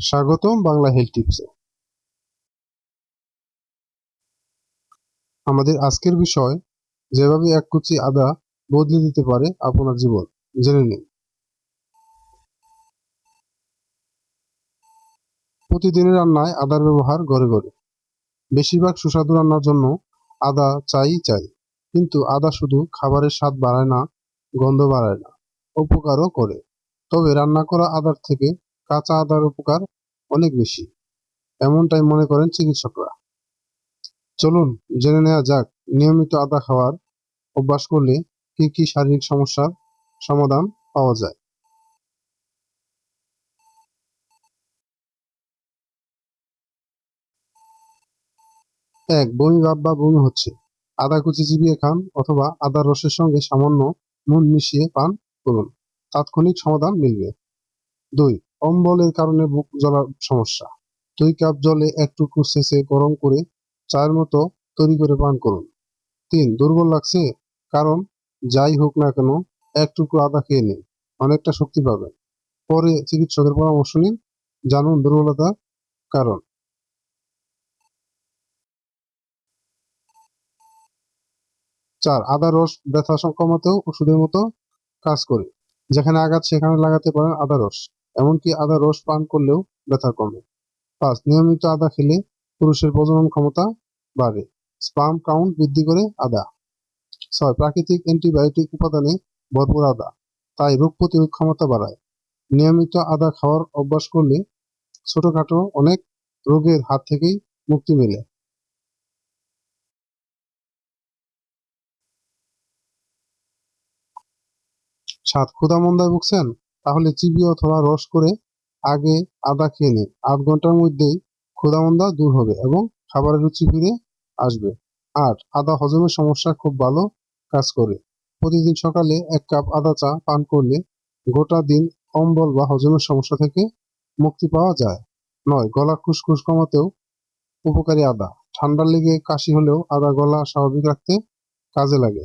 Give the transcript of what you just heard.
স্বাগতম বাংলা হেলথ টিপসে। আমাদের আজকের বিষয়, যেভাবে এক কুচি আদা বদলে দিতে পারে আপনার জীবন, জেনে নিন। প্রতিদিনের রান্নায় আদার ব্যবহার ঘরে ঘরে বেশিরভাগ সুস্বাদু রান্নার জন্য আদা চাই চাই, কিন্তু আদা শুধু খাবারের স্বাদ বাড়ায় না, গন্ধ বাড়ায় না, উপকারও করে। তবে রান্না করা আদার থেকে কাঁচা আদার উপকার অনেক বেশি। এমনটাই মনে করেন চিকিৎসকরা। চলুন জেনে নেওয়া যাক, নিয়মিত আদা খাওয়ার অভ্যাস করলে কি কি শারীরিক সমস্যার সমাধান পাওয়া যায়? এক, বমি ভাব বা বমি হচ্ছে। আদা কুচি চিবিয়ে খান অথবা আদার রসের সঙ্গে সামান্য নুন মিশিয়ে পান করুন। তাৎক্ষণিক সমাধান মিলবে। দুই অম্বলের কারণে বুক জ্বলার সমস্যা। দুই কাপ জলে একটুকু শেষে গরম করে চায়ের মতো তৈরি করে পান করুন। তিন, দুর্বল লাগছে? কারণ যাই হোক না কেন একটুকু আদা খেয়ে নিন, অনেকটা শক্তি পাবেন। পরে চিকিৎসকের পরামর্শ নিন, জানুন দুর্বলতার কারণ। চার, আদা রস ব্যথা কমাতেও ওষুধের মতো কাজ করে। যেখানে আঘাত, সেখানে লাগাতে পারেন আদা রস। এমনকি আদা রস পান করলেও ব্যথা কমে। পাঁচ, নিয়মিত আদা খেলে পুরুষের প্রজনন ক্ষমতা বাড়ে। স্পাম কাউন্ট বৃদ্ধি করে আদা। ছয়, প্রাকৃতিক অ্যান্টিবায়োটিক উপাদানে ভরপুর আদা, তাই রোগ প্রতিরোধ ক্ষমতা বাড়ায়। নিয়মিত আদা খাওয়ার অভ্যাস করলে ছোটখাটো অনেক রোগের হাত থেকেই মুক্তি মেলে। সাত ক্ষুদা মন্দায় ভুগছেন? তাহলে চিবিয়ে অথবা রস করে আগে আদা খেয়ে নিন আধ ঘণ্টার মধ্যেই ক্ষুধামন্দা দূর হবে এবং খাবারের রুচি ফিরে আসবে। আর আদা হজমের সমস্যা খুব ভালো কাজ করে। প্রতিদিন সকালে এক কাপ আদা চা পান করলে গোটা দিন অম্বল বা হজমের সমস্যা থেকে মুক্তি পাওয়া যায়। নয়, গলা খুসখুস কমাতেও উপকারী আদা। ঠান্ডা লেগে কাশি হলেও আদা গলা স্বাভাবিক রাখতে কাজে লাগে।